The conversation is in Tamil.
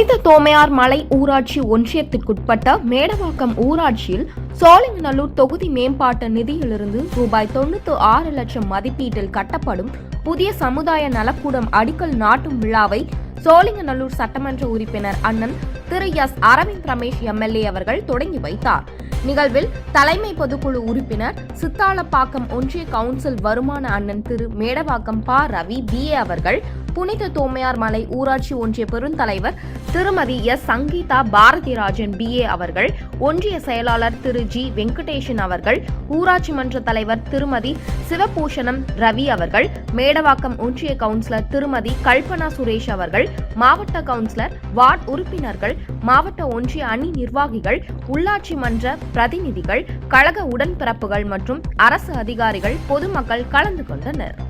புனித தோமையார் மலை ஊராட்சி ஒன்றியத்திற்குட்பட்ட மேடவாக்கம் ஊராட்சியில் சோழிங்கநல்லூர் தொகுதி மேம்பாட்டு நிதியிலிருந்து ரூபாய் தொண்ணூத்து ஆறு லட்சம் மதிப்பீட்டில் கட்டப்படும் புதிய சமுதாய நலக்கூடம் அடிக்கல் நாட்டும் விழாவை சோழிங்கநல்லூர் சட்டமன்ற உறுப்பினர் அண்ணன் திரு எஸ் அரவிந்த் ரமேஷ் எம்எல்ஏ அவர்கள் தொடங்கி வைத்தார். நிகழ்வில் தலைமை பொதுக்குழு உறுப்பினர் சித்தாலப்பாக்கம் ஒன்றிய கவுன்சில் வருமான அண்ணன் திரு மேடவாக்கம் ப ரவி பிஏ அவர்கள் புனித தோமையார் மலை ஊராட்சி ஒன்றிய பெருந்தலைவர் திருமதி எஸ். சங்கீதா பாரதிராஜன் பிஏ அவர்கள் ஒன்றிய செயலாளர் திரு. ஜி. வெங்கடேஷன் அவர்கள் ஊராட்சி மன்ற தலைவர் திருமதி சிவபூஷணம் ரவி அவர்கள் மேடவாக்கம் ஒன்றிய கவுன்சிலர் திருமதி கல்பனா சுரேஷ் அவர்கள் மாவட்ட கவுன்சிலர் வார்டு உறுப்பினர்கள் மாவட்ட ஒன்றிய அணி நிர்வாகிகள் உள்ளாட்சி மன்ற பிரதிநிதிகள் கழக உடன்பிறப்புகள் மற்றும் அரசு அதிகாரிகள் பொதுமக்கள் கலந்து கொண்டனர்.